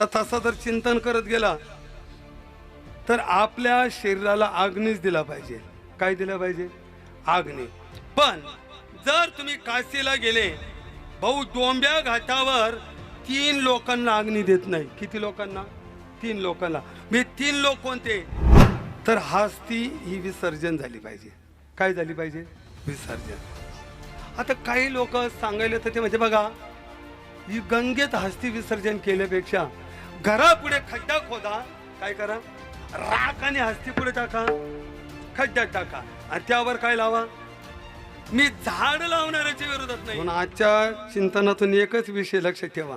तसा जर चिंतन करत गेला तर आपल्या शरीराला आग्नेच दिला पाहिजे. काय दिला पाहिजे? आग्ने. पण जर तुम्ही काशीला गेले भाऊ डोंब्या घाटावर तीन लोकांना अग्नी देत नाही. किती लोकांना? तीन लोकांना. मी तीन लोक कोणते? तर हास्ती ही विसर्जन झाली पाहिजे. काय झाली पाहिजे? विसर्जन. आता काही लोक सांगायला तर ते म्हणजे बघा ही गंगेत हस्ती विसर्जन केल्यापेक्षा घरापुढे खड्डा खोदा. काय करा? राख आणि हस्ती पुढे टाका. खड्ड्यात टाका. आणि त्यावर काय लावा? मी झाड लावणाऱ्याच्या विरोधात नाही. म्हणून आजच्या चिंतनातून एकच विषय लक्षात ठेवा.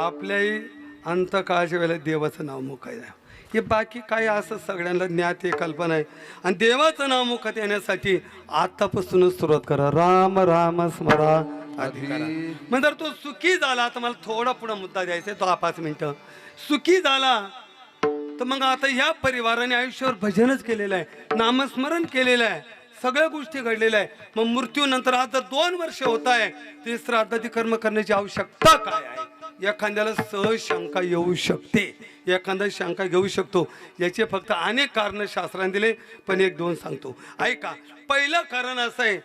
आपल्याही अंतकाळच्या वेळेला देवाचं नाव मुखायला हे बाकी काय असं सगळ्यांना ज्ञात आहे कल्पना आहे. आणि देवाचं नाव मुखात येण्यासाठी आतापासूनच सुरुवात करा. राम राम स्मरा. मग जर तो सुखी झाला तर मला थोडा पुढे मुद्दा द्यायचा आहे तो हा पाच मिनिटं. सुखी झाला तर मग आता ह्या परिवाराने आयुष्यावर भजनच केलेलं आहे नामस्मरण केलेलं आहे सगळ्या गोष्टी घडलेल्या आहे. मग मृत्यूनंतर आता दोन वर्ष होत आहे ते श्राद्धाची कर्म करण्याची आवश्यकता काय आहे? एखाद्याला सहज शंका येऊ शकते. एखादा शंका घेऊ शकतो. याचे फक्त अनेक कारण शास्त्राने दिले पण एक दोन सांगतो. ऐका पहिलं कारण असं आहे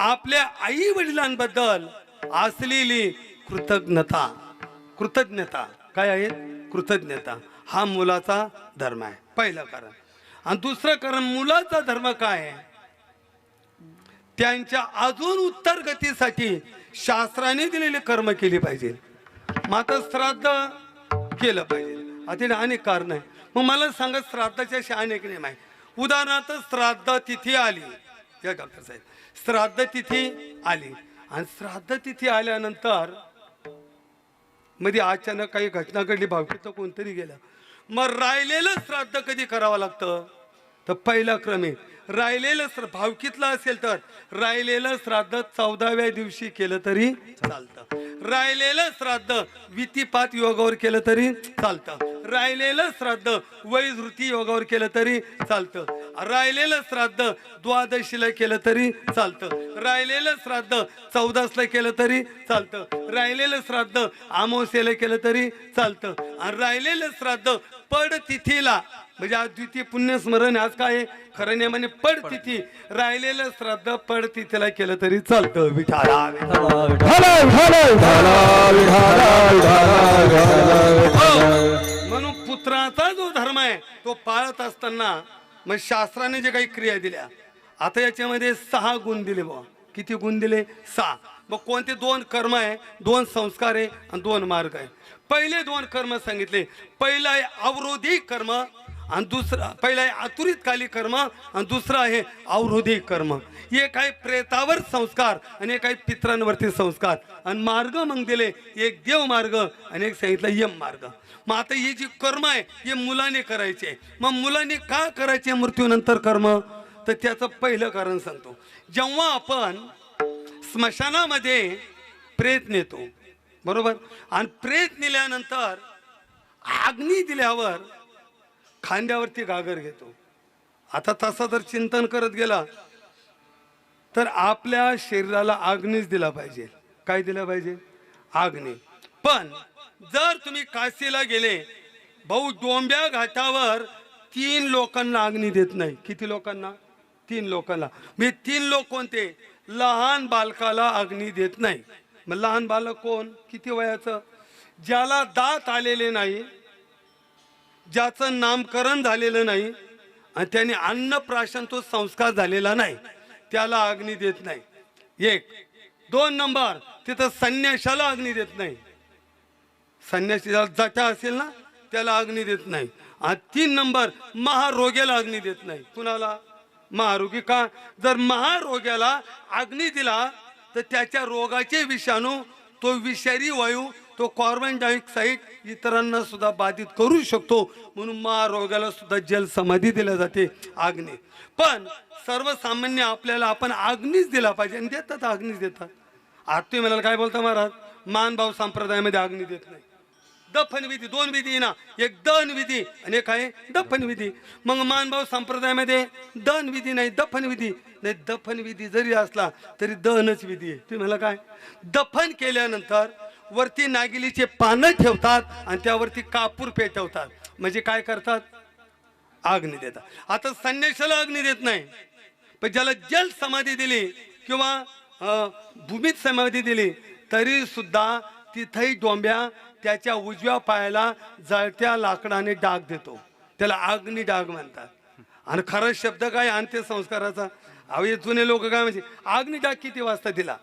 आपल्या आई वडिलांबद्दल असलेली कृतज्ञता. कृतज्ञता. काय आहे? कृतज्ञता. हा मुलाचा धर्म आहे. पहिलं कारण. आणि दुसरं कारण मुलाचा धर्म काय? आहे त्यांच्या अजून उत्तर गतीसाठी शास्त्राने दिलेले कर्म केली पाहिजे. मात्र श्राद्ध केलं पाहिजे. आता अनेक कारण आहे. मग मला सांगा श्राद्धाच्या असे अनेक नियम आहे उदाहरणार्थ श्राद्ध तिथी आली. या डॉक्टर साहेब. श्राद्ध तिथी आली. आणि श्राद्ध तिथी आल्यानंतरमध्ये अचानक काही घटना घडली. भावकीचं कोणतरी गेलं. मग राहिलेलं श्राद्ध कधी करावं लागतं? तर पहिला क्रमे राहिलेलं श्र भावकीतलं असेल तर राहिलेलं श्राद्ध चौदाव्या दिवशी केलं तरी चालतं. राहिलेलं श्राद्ध वितीपात योगावर केलं तरी चालतं. राहिलेलं श्राद्ध वैधृती योगावर केलं तरी चालतं. राहिलेलं श्राद्ध द्वादशीला केलं तरी चालतं. राहिलेलं श्राद्ध चौदासला केलं तरी चालतं. राहिलेलं श्राद्ध अमावस्येला केलं तरी चालतं. आणि राहिलेलं श्राद्ध पडतिथीला म्हणजे आज द्वितीय पुण्यस्मरण आज काय खरं नियमाने पडतिथी. राहिलेलं श्राद्ध पडतिथीला केलं तरी चालतं. विठाला हो. म्हणून पुत्राचा जो धर्म आहे तो पाळत असताना मग शास्त्राने जे काही क्रिया दिल्या आता याच्यामध्ये सहा गुण दिले बुवा. किती गुण दिले? सहा. मग कोणते दोन कर्म आहे? दोन संस्कार आहे आणि दोन मार्ग आहे. पहिले दोन कर्म सांगितले. पहिलं आहे अवरोधी कर्म आणि दुसरं पहिलं आहे आतुरित काली कर्म आणि दुसरं आहे अवरोधी कर्म. एक आहे प्रेतावर संस्कार आणि एक आहे पित्रांवरती संस्कार. आणि मार्ग मग दिले. एक देव मार्ग आणि एक सांगितलं यम मार्ग मग आता ही जी कर्म आहे हे मुलाने करायचे मग मुलाने का करायचे मृत्यूनंतर कर्म? तर त्याचं पहिलं कारण सांगतो. जेव्हा आपण स्मशानामध्ये प्रेत नेतो बरोबर? आणि प्रेत नेल्यानंतर अग्नी दिल्यावर खांद्यावरती गागर घेतो. आता तसा जर चिंतन करत गेला तर आपल्या शरीराला आग्नेच दिला पाहिजे. काय दिलं पाहिजे? आग्ने पण जर तुम्ही काशीला गेले भाऊ डोंब्या घाटावर तीन लोकांना अग्नी देत नाही. किती लोकांना? तीन लोकांना. मी तीन लोक कोणते? लहान बालकाला अग्नी देत नाही. मग लहान बालक कोण? किती वयाचं? ज्याला दात आलेले नाही ज्याचं नामकरण झालेलं नाही आणि त्याने अन्नप्राशन तो संस्कार झालेला नाही त्याला अग्नी देत नाही. एक. दोन नंबर. तिथं संन्याशाला अग्नी देत नाही. संन्यासीला जटा असेल ना त्याला अग्नी देत नाही. आणि तीन नंबर महारोग्याला अग्नी देत नाही. कुणाला? महारोगी का? जर महारोग्याला अग्नी दिला तर त्याच्या रोगाचे विषाणू तो विषारी वायू तो कार्बन डायऑक्साईड इतरांना सुद्धा बाधित करू शकतो. म्हणून महारोग्याला सुद्धा जल समाधी दिल्या जाते अग्नी. पण सर्वसामान्य आपल्याला आपण अग्नीच दिला पाहिजे आणि देतात अग्नीच देतात. आता तुम्ही म्हणाल काय बोलता महाराज? मानभाव संप्रदायामध्ये अग्नी देत नाही. दफन विधी दोन विधी ना. एक दन विधी आणि एक आहे दफन विधी. मग मानभाव संप्रदायामध्ये दन विधी नाही दफन विधी. नाही दफन विधी जरी असला तरी दहनच विधी आहे. तुम्ही मला काय? दफन केल्यानंतर वरती नागिलीचे पानं ठेवतात आणि त्यावरती कापूर पेटवतात. म्हणजे काय करतात? अग्नी देतात. आता संन्याशाला अग्नी देत नाही. पण ज्याला जल समाधी दिली किंवा भूमीत समाधी दिली तरी सुद्धा तिथंही डोंब्या त्याच्या उजव्या पायाला जळत्या लाकडाने डाग देतो. त्याला अग्नी डाग म्हणतात. आणि खरा शब्द काय अंत्यसंस्काराचा? अवे जुने लोक काय म्हणजे अग्नी डाग किती वाजता दिला?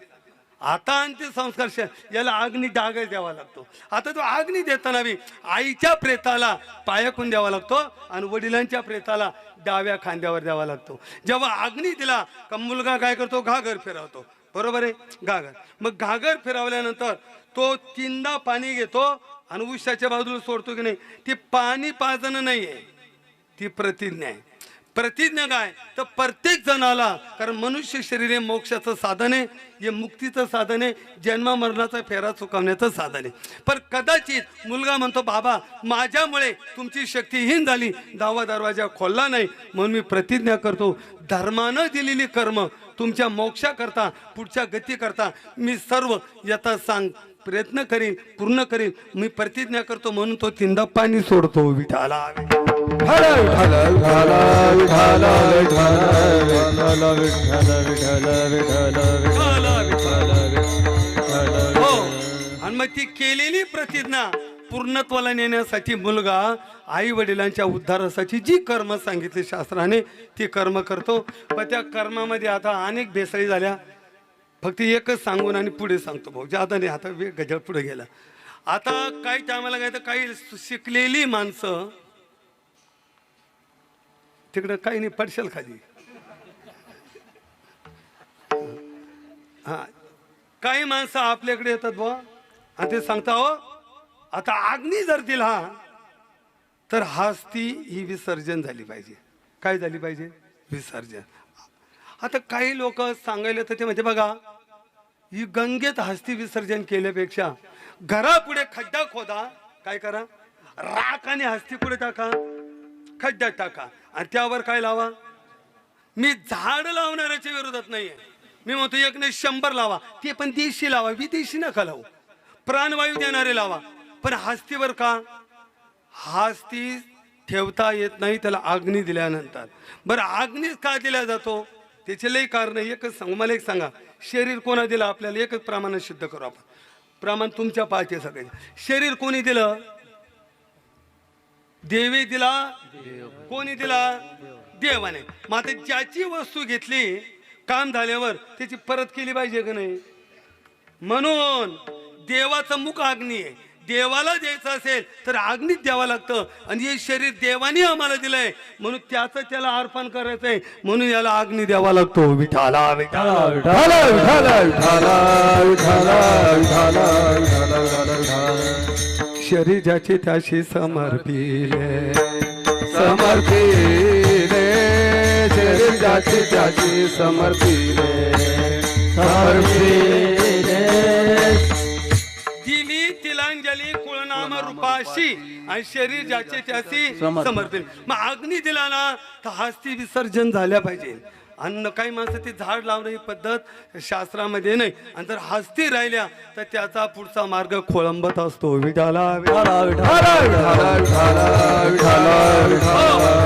आता अंत्यसंस्कार याला अग्नी डागच द्यावा लागतो. आता तो अग्नी देताना बी आईच्या प्रेताला पायाकून द्यावा लागतो आणि वडिलांच्या प्रेताला डाव्या खांद्यावर द्यावा लागतो. जेव्हा अग्नी दिला का मुलगा काय करतो? घागर फिरवतो. बरोबर आहे? घागर. मग घागर फिरवल्यानंतर तो तीनदा पाणी घेतो आणि उशाच्या बाजूला सोडतो की नाही ती पाणी पाजणं नाही आहे ती प्रतिज्ञा आहे. प्रतिज्ञा काय? तर प्रत्येक जणाला कारण मनुष्य शरीर हे मोक्षाचं साधन आहे हे मुक्तीचं साधन आहे जन्ममरणाचा फेरा चुकवण्याचं साधन आहे. पण कदाचित मुलगा म्हणतो बाबा माझ्यामुळे तुमची शक्तीहीन झाली दावा दरवाजा खोलला नाही. म्हणून मी प्रतिज्ञा करतो धर्मानं दिलेली कर्म तुमच्या मोक्षाकरता पुढच्या गती करता मी सर्व यथा सांग प्रयत्न करीन पूर्ण करीन. मी प्रतिज्ञा करतो म्हणून तो तिंदा पाणी सोडतो विठाला हो. आणि मग ती केलेली प्रतिज्ञा पूर्णत्वाला नेण्यासाठी मुलगा आई वडिलांच्या उद्धारासाठी जी कर्म सांगितली शास्त्राने ती कर्म करतो. पण त्या कर्मामध्ये आता अनेक भेसळी झाल्या. फक्त एकच सांगून आणि पुढे सांगतो भाऊ. ज्यादा नाही आता वेग गजळ पुढे गेला. आता काही टायमाला काय तर काही शिकलेली माणसं तिकडं काही नाही पडशाल खाली. हा. काही माणसं आपल्याकडे येतात बा आणि ते सांगता हो आता अग्नी जर दिला तर हास्ती ही विसर्जन झाली पाहिजे. काय झाली पाहिजे? विसर्जन. आता काही लोक सांगायला तर ते म्हणजे बघा ही गंगेत हस्ती विसर्जन केल्यापेक्षा घरापुढे खड्डा खोदा काय करा? राख आणि हस्ती पुढे टाका. खड्ड्यात टाका. आणि त्यावर काय लावा? मी झाड लावणाऱ्याच्या विरोधात नाहीये. मी म्हणतो एक नाही शंभर लावा. ते पण देशी लावा. विदेशी नका लावू. प्राणवायू देणारे लावा. पण हस्तीवर का? हस्ती ठेवता येत नाही त्याला अग्नी दिल्यानंतर. बरं आग्नीच का दिला जातो? त्याचे लई कारण एकच सांगू मला एक सांगा. शरीर कोणा दिलं आपल्याला? एकच प्रमाणात सिद्ध करू आपण. प्रमाण तुमच्या पाहते सगळे शरीर कोणी दिलं? देवी दिला? कोणी दिला? देवाने. मग आता ज्याची वस्तू घेतली काम झाल्यावर त्याची परत केली पाहिजे का नाही? म्हणून देवाचं मुख अग्नी आहे. देवाला द्यायचं असेल तर अग्नीत द्यावं लागतं. आणि हे शरीर देवाने आम्हाला दिलंय. म्हणून त्याचं त्याला अर्पण करायचंय. म्हणून याला अग्नी द्यावा लागतो. विठाला विठाला विठाला विठाला विठाला विठाला विठ्ठल शरीर ज्याची त्याशी समर्पिले. समर्पिले. शरीर ज्याची त्याची समर्पिले. समर्पिले. रूपाशी आणि शरीर ज्याचे त्याची समर्पित मग अग्नी दिला ना तर हस्ती विसर्जन झाल्या पाहिजे. अन्न काही माणसं ते झाड लावणं ही पद्धत शास्त्रामध्ये नाही. आणि जर हस्ती राहिल्या तर त्याचा पुढचा मार्ग खोळंबत असतो. विठाला विठाला. विठ्ठल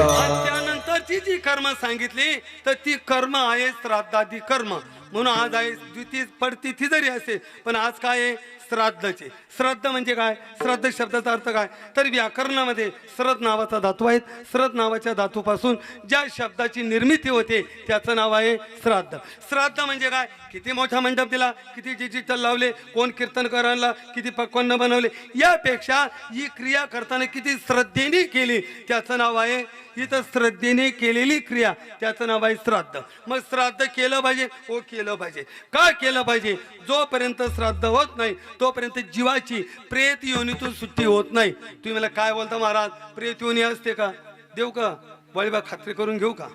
आणि त्यानंतरची जी कर्म सांगितली तर ती कर्म आहे श्राद्धादी कर्म. म्हणून आज आहे द्वितीय पडतिथी जरी असेल पण आज काय आहे? श्राद्धचे. श्राद्ध म्हणजे काय? श्राद्ध शब्दाचा अर्थ काय? तर व्याकरणामध्ये श्रद नावाचा धातू आहे. श्रद नावाच्या धातूपासून ज्या शब्दाची निर्मिती होते त्याचं नाव आहे श्राद्ध. श्राद्ध म्हणजे काय? किती मोठा मंडप दिला किती डिजिटल लावले कोण कीर्तनकारांना किती पक्वान्न बनवले? यापेक्षा ही क्रिया करताना किती श्रद्धेने केली त्याचं नाव आहे इथं श्रद्धेने केलेली क्रिया त्याचं नाव आहे श्राद्ध. मग श्राद्ध केलं पाहिजे हो केलं पाहिजे. का केलं पाहिजे? जोपर्यंत श्राद्ध होत नाही तोपर्यंत जीवाची प्रेत योनीतून सुट्टी होत नाही. तुम्ही मला काय बोलता महाराज? प्रेत योनी असते का? देऊ का? बळीबा खात्री करून घेऊ का?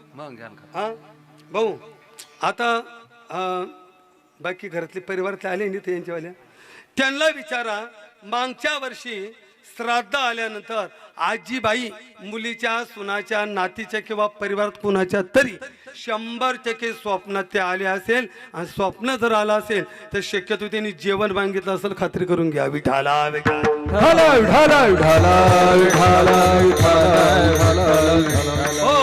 हा? भाऊ आता बाकी घरातले परिवारातले आले नाही ते यांच्यावाल्या? त्यांना विचारा मागच्या वर्षी श्राद्ध आल्यानंतर आजीबाई मुलीच्या सुनाच्या नातीच्या किंवा परिवारात कुणाच्या तरी शंभर टक्के स्वप्नात ते आले असेल. आणि स्वप्न जर आलं असेल तर शक्यतो त्यांनी जेवण मागितलं असेल खात्री करून घ्या. विठाला हो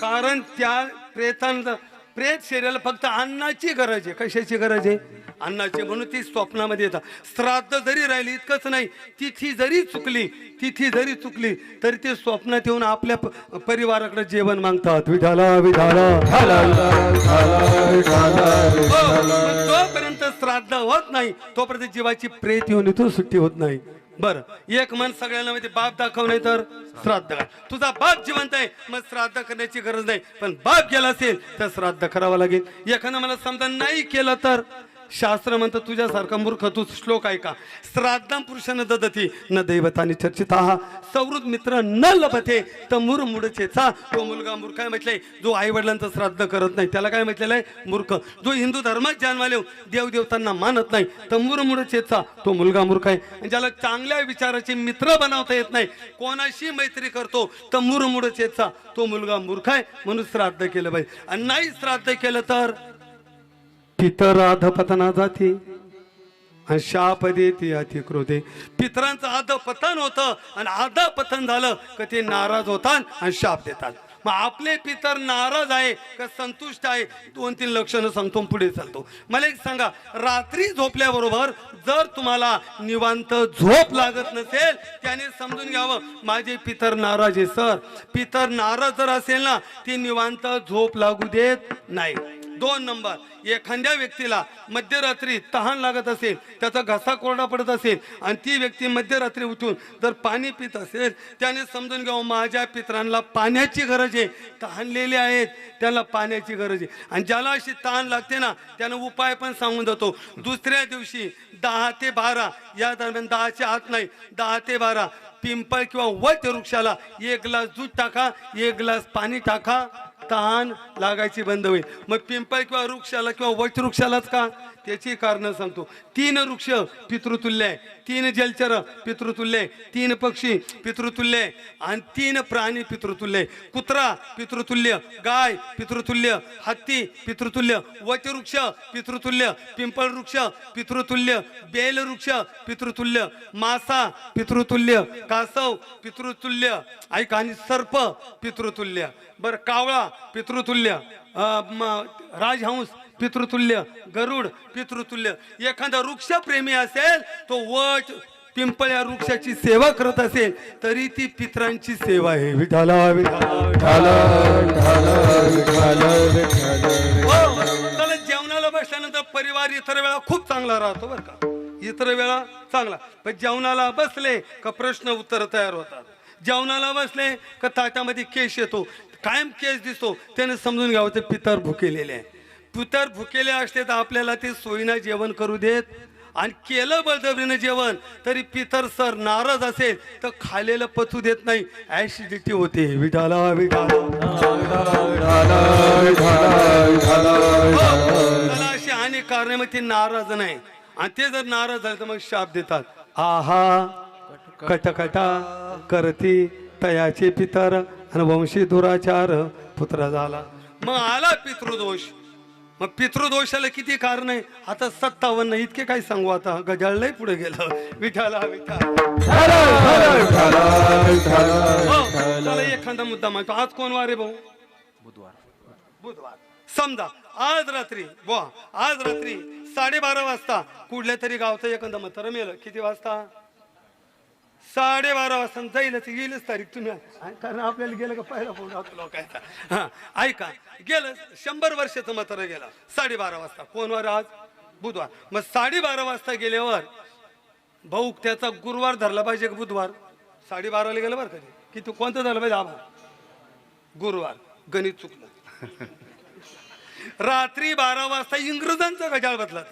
कारण त्या प्रेतांचं प्रेत शरीराला फक्त अन्नाची गरज आहे. कशाची गरज आहे? अन्नाची म्हणून ती स्वप्नामध्ये येतात. श्राद्ध जरी राहिली इतकंच नाही. तिथी जरी चुकली तिथी जरी चुकली तरी ते स्वप्नात येऊन आपल्या प- परिवाराकडे जेवण मागतात. विधाला विधाला तोपर्यंत हो, जोपर्यंत श्राद्ध होत नाही तोपर्यंत जीवाची प्रेत येऊन इथून सुट्टी होत नाही. बर एक मन सगळ्यांना माहिती बाप दाखव नाही तर? श्राद्ध करा. तुझा बाप जिवंत आहे मग श्राद्ध करण्याची गरज नाही. पण बाप गेला असेल तर श्राद्ध करावं लागेल. एखादं मला समजा नाही केलं तर? शास्त्र म्हणतं तुझ्यासारखा मूर्ख तू श्लोक ऐका. श्राद्धम पुरुषानं ददती न दैवतानी हा सौहृद मित्र न लभते तर मूर मुडचेचा तो मुलगा मूर्ख आहे म्हटलंय जो आई वडिलांचं श्राद्ध करत नाही. त्याला काय म्हटलेलं आहे? मूर्ख. जो हिंदू धर्मात जन्माले देव देवतांना मानत नाही तर मूर मुडचेचा तो मुलगा मूर्ख आहे. ज्याला चांगल्या विचाराचे मित्र बनवता येत नाही कोणाशी मैत्री करतो तर मूर मुडचेचा तो मुलगा मूर्ख आहे म्हणून श्राद्ध केलं पाहिजे. आणि नाही श्राद्ध केलं तर? पितर राधपतना जाते आणि शाप देते अति क्रोधे पितरांचं अधपतन होतं आणि अधपतन झालं का ते नाराज होतात आणि शाप देतात. मग आपले पितर नाराज आहे का संतुष्ट आहे? दोन तीन लक्षणं सांगतो पुढे चालतो. मला एक सांगा रात्री झोपल्याबरोबर जर तुम्हाला निवांत झोप लागत नसेल त्याने समजून घ्यावं माझे पितर नाराज आहे सर. पितर नाराज जर असेल ना ती निवांत झोप लागू देत नाही. दोन नंबर. एखाद्या व्यक्तीला मध्यरात्री तहान लागत असेल त्याचा घसा कोरडा पडत असेल आणि ती व्यक्ती मध्यरात्री उठून जर पाणी पित असेल त्याने समजून घ्यावं माझ्या पित्रांना पाण्याची गरज आहे. तहानलेले आहेत त्याला पाण्याची गरज आहे. आणि ज्याला अशी तहान लागते ना त्यानं उपाय पण सांगून जातो. दुसऱ्या दिवशी दहा ते बारा या दरम्यान दहाच्या आत नाही दहा ते बारा पिंपळ किंवा वट वृक्षाला एक ग्लास दूध टाका एक ग्लास पाणी टाका. तहान लागायची बंद होईल. मग पिंपळ किंवा वृक्षाला किंवा वटवृक्षालाच का? त्याची कारण सांगतो. तीन वृक्ष पितृतुल्य आहे. तीन जलचर पितृतुल्य आहे. तीन पक्षी पितृतुल्य आहे. आणि तीन प्राणी पितृतुल्य आहे. कुत्रा पितृतुल्य गाय पितृतुल्य हत्ती पितृतुल्य वटवृक्ष पितृतुल्य पिंपळ वृक्ष पितृतुल्य बेल वृक्ष पितृतुल्य मासा पितृतुल्य कासव पितृतुल्य ऐक आणि सर्प पितृतुल्य. बरं कावळा पितृतुल्य राजहंस पितृतुल्य गरुड पितृतुल्य. एखादा वृक्षप्रेमी असेल तो वट पिंपळ या वृक्षाची सेवा करत असेल तरी ती पित्रांची सेवा आहे. विठाला विठाला हो, जेवणाला बसल्यानंतर परिवार इतर वेळा खूप चांगला राहतो बरं का. इतर वेळा चांगला. पण जेवणाला बसले का प्रश्न उत्तर तयार होतात. जेवणाला बसले का ताटामध्ये केश येतो. कायम केस दिसतो. त्याने समजून घ्यावं ते पितर भुकेलेले आहे. पितर भुकेले असते तर आपल्याला ते सोयीनं जेवण करू देत. आणि केलं बळजबरीनं जेवण तरी पितर सर नाराज असेल तर खालेलं पचू देत नाही. ऍसिडिटी होते. विठाला विठाला. हो, त्याला अशी आणि कारणे मग ते नाराज नाही. आणि ते जर नाराज झाले तर मग शाप देतात. आहा कटकटा करती तयाचे पितर आणि वंशी दुराचार पुत्र झाला. मग आला पितृदोष. मग पितृदोषाला किती कारण आहे? आता सत्तावन्न इतके काय सांगू आता? गजाळलंय पुढे गेलं. विठाला विठा विठाला हो, एखादा मुद्दा मागतो. आज कोण वारे भाऊ? बुधवार. बुधवार समजा आज रात्री वा आज रात्री साडेबारा वाजता कुठल्या तरी गावचं एखादं म्हातारं मेलं. किती वाजता? साडेबारा वाजता जाईलच येईलच तारीख तुम्ही. आ- कारण आपल्याला गेलं का पहिला फोन राहतो लोकांचा. हा ऐका गेलं शंभर वर्षाचं मात्र गेलं. साडेबारा वाजता. कोण आज? बुधवार. मग साडेबारा वाजता गेल्यावर भाऊ त्याचा गुरुवार धरला पाहिजे का बुधवार? साडेबाराला गेलं बरं कधी किती कोणतं झालं पाहिजे? आभार. गुरुवार. गणित चुकलं. रात्री बारा वाजता इंग्रजांचा गजाळ बदलात.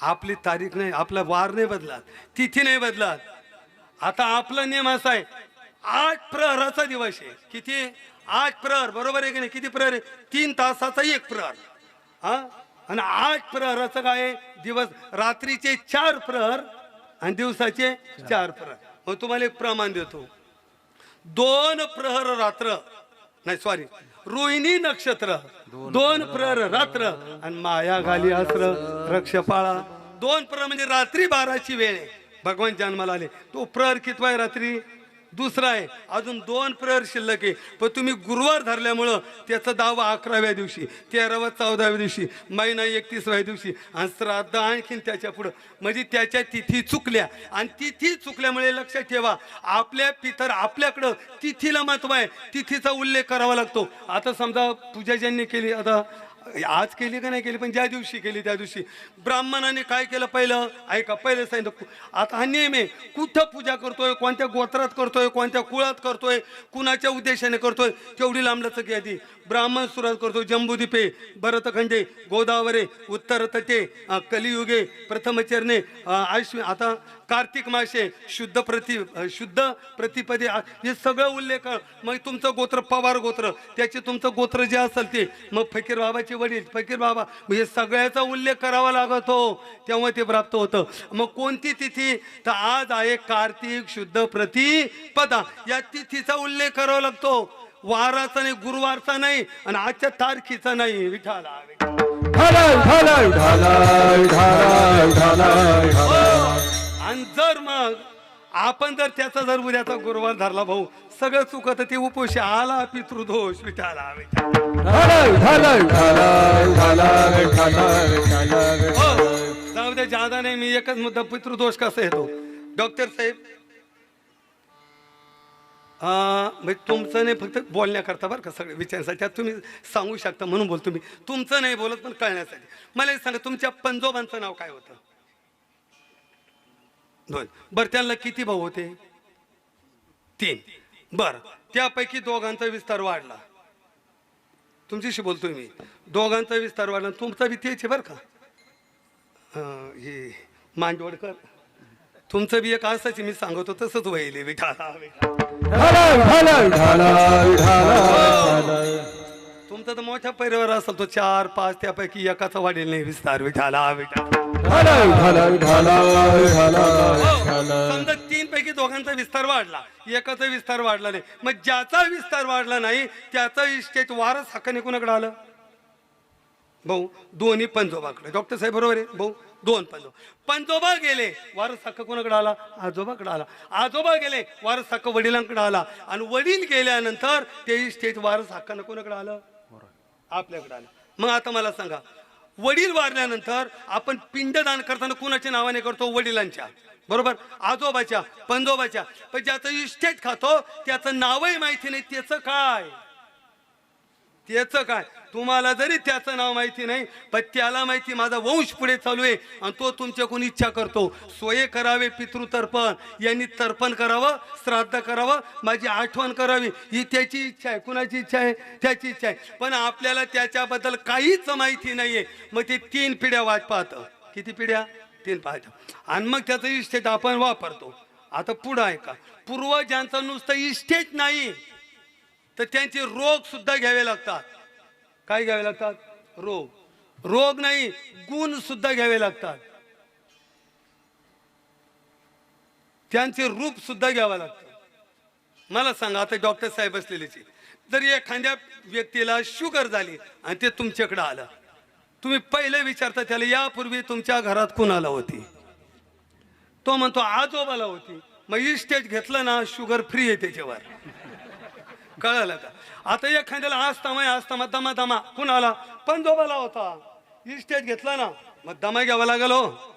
आपली तारीख नाही आपला वार नाही बदलात. तिथी नाही बदलात. आता आपला नियम असा आहे. आठ प्रहराचा दिवस आहे. किती? आठ प्रहर. बरोबर आहे की नाही? किती प्रहर आहे? तीन तासाचा एक प्रहर. हा? आणि आठ प्रहराचं काय दिवस रात्रीचे चार प्रहर आणि दिवसाचे चार प्रहर. मग तुम्हाला एक प्रमाण देतो. दोन प्रहर रात्र. नाही सॉरी रोहिणी नक्षत्र. दोन प्रहर रात्र आणि माया घाली अस्त्र. रक्षपाळा. दोन प्रहर म्हणजे रात्री बाराची वेळ आहे. भगवान जन्माला आले. तो प्रहर कितवा आहे रात्री. दुसरा आहे अजून दोन प्रहर शिल्लक आहे. पण तुम्ही गुरुवार धरल्यामुळं त्याचा दावा अकराव्या दिवशी तेराव्या चौदाव्या दिवशी महिना एकतीसव्या दिवशी आणि श्राद्ध आणखीन त्याच्या पुढं. म्हणजे त्याच्या तिथी चुकल्या. आणि तिथी चुकल्यामुळे लक्षात ठेवा आपल्या पितर आपल्याकडं तिथीला महत्त्व आहे. तिथीचा उल्लेख करावा लागतो. आता समजा पूजा ज्यांनी केली आता आज केली का नाही केली पण ज्या दिवशी केली त्या दिवशी. ब्राह्मणाने काय केलं पहिलं? ऐका पहिलं सांगितलं आता हा नियम आहे. कुठं पूजा करतोय कोणत्या गोत्रात करतोय कोणत्या कुळात करतोय कुणाच्या उद्देशाने करतोय केवढी लांबलाचं यादी. ब्राह्मण सुरुवात करतो जंबूदीपे भरतखंडे गोदावरे उत्तर तटे कलियुगे प्रथमचरणे आयुष्य आता कार्तिक मासे शुद्ध प्रति शुद्ध प्रतिपदे हे सगळं उल्लेख मग तुमचं गोत्र पवार गोत्र त्याचे तुमचं गोत्र जे असेल ते मग फकीर बाबाचे वडील फकीर बाबा म्हणजे सगळ्याचा उल्लेख करावा लागत हो तेव्हा ते प्राप्त होतं मग कोणती तिथी तर आज आहे कार्तिक शुद्ध प्रतिपदा या तिथीचा उल्लेख करावा लागतो वाराचा नाही गुरुवारचा नाही आणि आजच्या तारखेचा नाही. विठाला हो. आणि जर मग आपण जर त्याचा जर उद्याचा गुरुवार धरला भाऊ सगळं चुकत ते उपोषी आला पितृदोष विठाला हो. जाऊ द्या जादा नाही मी एकच मुद्दा पितृदोष कसा येतो? डॉक्टर साहेब म्हणजे तुमचं नाही फक्त बोलण्याकरता बरं का सगळे विचारण्यासाठी त्यात तुम्ही सांगू शकता म्हणून बोलतो मी. तुमचं नाही बोलत पण कळण्यासाठी. मला हे सांगा तुमच्या पंजोबांचं नाव काय होतं? दोन. बरं त्यांना किती भाऊ होते? तीन. बरं त्यापैकी दोघांचा विस्तार वाढला. तुमच्याशी बोलतोय मी. दोघांचा विस्तार वाढला. तुमचा बी तेच आहे बरं का. हे मांडवडकर. तुमचं बी एक असायची मी सांगतो तसंच वहिले विठा तुमचा तर मोठा परिवार असेल तो चार पाच त्यापैकी एकाचा वाढेल नाही विस्तार विठाला समजा तीन पैकी दोघांचा विस्तार वाढला. एकाचा विस्तार वाढला नाही. मग ज्याचा विस्तार वाढला नाही त्याचा इस्टेट वारस हक्काने कुणाकडे आलं? भाऊ दोन्ही पंजोबाकडे डॉक्टर साहेब बरोबर आहे? भाऊ दोन पंजोबा पंजोबा गेले वारस हक्क कोणाकडे आला? आजोबाकडे आला. आजोबा गेले वारस हक्क वडिलांकडे आला. आणि वडील गेल्यानंतर ते स्टेज वारस हक्कानं कोणाकडे आलं? आपल्याकडे आलं. मग आता मला सांगा वडील वारल्यानंतर आपण पिंडदान करताना कुणाच्या नावाने करतो? वडिलांच्या. बरोबर? आजोबाच्या पंजोबाच्या. पण ज्याचं इस्टेट खातो त्याचं नावही माहिती नाही त्याचं काय? त्याचं काय? तुम्हाला जरी त्याचं नाव माहिती नाही पण त्याला माहिती माझा वंश पुढे चालू आहे आणि तो तुमच्याकडून इच्छा करतो. सोये करावे पितृतर्पण. यांनी तर्पण करावं श्राद्ध करावं माझी आठवण करावी. ही त्याची इच्छा आहे. कुणाची इच्छा आहे? त्याची इच्छा आहे. पण आपल्याला त्याच्याबद्दल काहीच माहिती नाहीये. मग ते तीन पिढ्या वाट पाहतं. किती पिढ्या? तीन पाहतं. आणि मग त्याचं इस्टेट आपण वापरतो. आता पुढं आहे का पूर्वजांचं नुसतं इस्टेट नाही. तर त्यांचे रोग सुद्धा घ्यावे लागतात. काय घ्यावे लागतात? रोग. रोग नाही गुण सुद्धा घ्यावे लागतात. त्यांचे रूप सुद्धा घ्यावं लागतं. मला सांगा आता डॉक्टर साहेब असलेलेचे जर एखाद्या व्यक्तीला शुगर झाली आणि ते तुमच्याकडे आलं तुम्ही पहिले विचारता त्याला यापूर्वी तुमच्या घरात कुणाला होती? तो म्हणतो आजोबाला होती. मग इस्टेज घेतलं ना शुगर फ्री आहे त्याच्यावर. कळलं का? आता एखाद्याला आस्थमा आहे दमा दमा दमा. कुणाला? पंजोबाला होता. इस्टेट घेतला ना मग दमा घ्यावा लागल हो.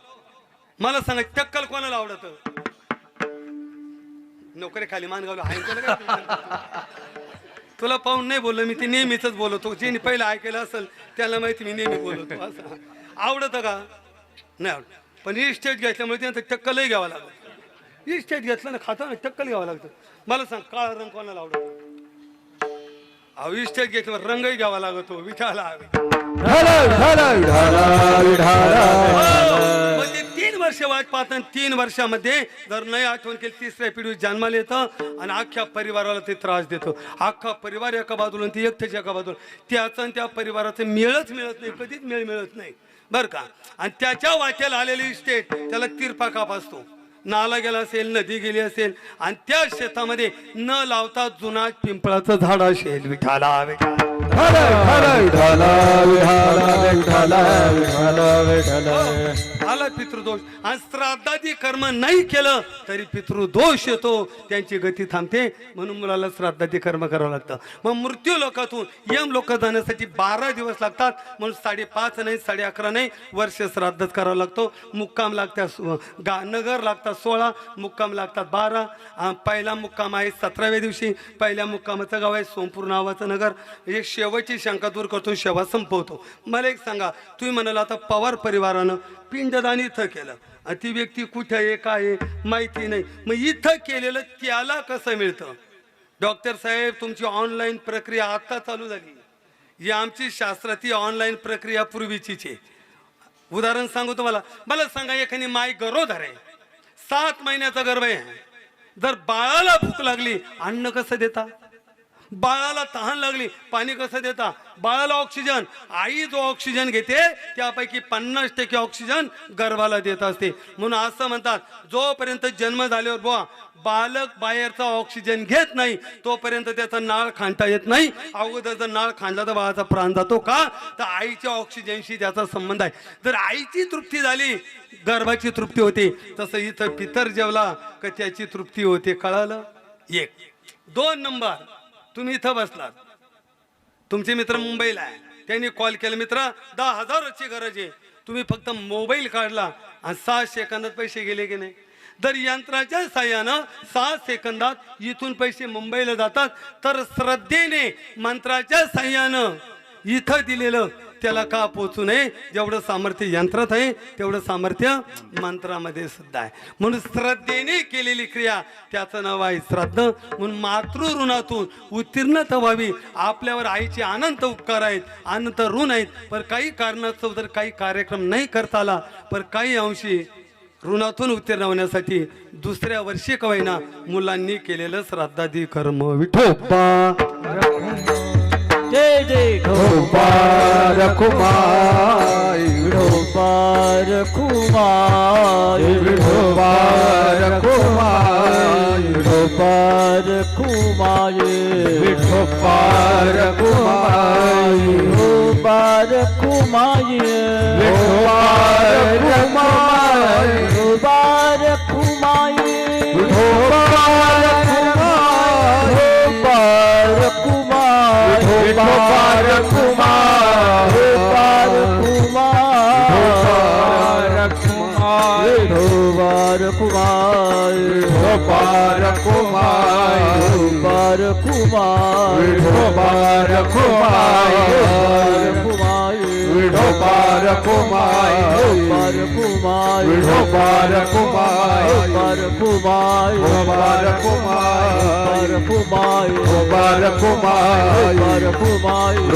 मला सांगा टक्कल कोणाला आवडत? नोकरी खाली मानगावला. आहे तुला पाहून नाही बोललो मी ते नेहमीच बोलतो. जे पहिलं ऐकलं असेल त्याला माहिती मी नेहमी बोलतो. असं. आवडतं का? नाही आवडत. पण इस्टेट घेतल्यामुळे त्यांचं टक्कलही घ्यावं लागतं. इस्टेट घेतलं ना खातं ना टक्कल घ्यावं लागतं. मला सांग काळा रंग कोणाला आवडतो? इस्टेट घेतल्यावर रंगही घ्यावा लागतो विठाला मग ते तीन वर्ष वाट पाहतात तीन वर्षामध्ये जर नाही आठवण केली तिसऱ्या पिढी जन्माला येतं आणि अख्ख्या परिवाराला ते त्रास देतो. अख्खा परिवार एका बाजूला आणि ती एकट्याच्या एका बाजूला. त्याचं आणि त्या परिवाराचं मेळच मिळत नाही कधीच मेळ मिळत नाही. बरं का? आणि त्याच्या वाट्याला आलेली इस्टेट त्याला तिरपा काप असतो. नाला गेला असेल नदी गेली असेल आणि त्या शेतामध्ये न लावता जुना पिंपळाचं झाड असेल विठाला विठाला विठाला विठाला विठाला विठाला झाला पितृदोष. आणि श्राद्धादी कर्म नाही केलं तरी पितृदोष येतो. त्यांची गती थांबते. म्हणून मुलाला श्राद्धादी कर्म करावं लागतं. मग मृत्यू लोकातून यम लोक जाण्यासाठी बारा दिवस लागतात. म्हणून साडेपाच नाही साडे अकरा नाही वर्ष श्राद्धच करावं लागतो. मुक्काम लागतात गा नगर लागतात सोळा मुक्काम लागतात बारा. पहिला मुक्काम आहे सतराव्या दिवशी. पहिल्या मुक्कामाचं गाव आहे सोमपूर नावाचं नगर. एक शेवटची शंका दूर करतो शेवा संपवतो. मला एक सांगा तुम्ही म्हणाला आता पवार परिवारानं पिंड आणि इथं केलं. आणि ती व्यक्ती कुठे आहे काय आहे माहिती नाही. मग इथं केलेलं त्याला कसं मिळतं? डॉक्टर साहेब तुमची ऑनलाईन प्रक्रिया आत्ता चालू झाली. ही आमची शास्त्राची ऑनलाईन प्रक्रिया पूर्वीचीच आहे. उदाहरण सांगू तुम्हाला. मला सांगा एखादी माय गरोदर आहे. सात महिन्याचा गर्भ आहे. जर बाळाला भूक लागली अन्न कसं देता? बाळाला तहान लागली. पाणी कसं देता? बाळाला ऑक्सिजन आई जो ऑक्सिजन घेते त्यापैकी पन्नास टक्के ऑक्सिजन गर्भाला देत असते. म्हणून असं म्हणतात जोपर्यंत जन्म झाल्यावर बुवा बालक बाहेरचा ऑक्सिजन घेत नाही तोपर्यंत त्याचा नाळ खांडता येत नाही. अगोदरचा नाळ खांडला तर बाळाचा प्राण जातो का? तर आईच्या ऑक्सिजनशी त्याचा संबंध आहे. जर आईची तृप्ती झाली गर्भाची तृप्ती होते. तसं इथं पितर जेवला का त्याची तृप्ती होते? कळालं? एक. दोन नंबर. तुम्ही इथं बसलात. तुमचे मित्र मुंबईला आहे. त्यांनी कॉल केला. मित्र दहा हजाराची गरज आहे. तुम्ही फक्त मोबाईल काढला आणि सहा सेकंदात पैसे गेले की नाही? जर यंत्राच्या साह्यानं सहा सेकंदात इथून पैसे मुंबईला जातात तर श्रद्धेने मंत्राच्या साह्यानं इथं दिलेलं त्याला का पोचू नये? जेवढं सामर्थ्य यंत्रात आहे तेवढं सामर्थ्य मंत्रामध्ये सुद्धा आहे. म्हणून श्रद्धेने केलेली क्रिया त्याचं नाव आहे श्राद्ध. म्हणून मातृ ऋणातून उत्तीर्णता व्हावी. आपल्यावर आईचे अनंत उपकार आहेत अनंत ऋण आहेत. पण काही कारणास्तव जर काही कार्यक्रम नाही करता आला पण काही अंशी ऋणातून उत्तीर्ण होण्यासाठी दुसऱ्या वर्षी कवयना मुलांनी केलेलं श्राद्धादी कर्म विठोबा. जय जय गोपार कुमार गोपार कुमार गोपार कुमार गोपार कुमार विठोपार कुमार गोपार कुमार विठोपार कुमार गोपार कुमार गोपार ગોપાલ કુમાર ગોપાલ કુમાર ગોપાલ કુમાર ગોપાલ કુમાર ગોપાલ કુમાર ગોપાલ કુમાર कुमार विठोबार कुमार ढोपार कुमार विठोबार कुमार ढोपार कुमार विठोबार कुमार ढोपार कुमार विठोबार कुमार ढोपार कुमार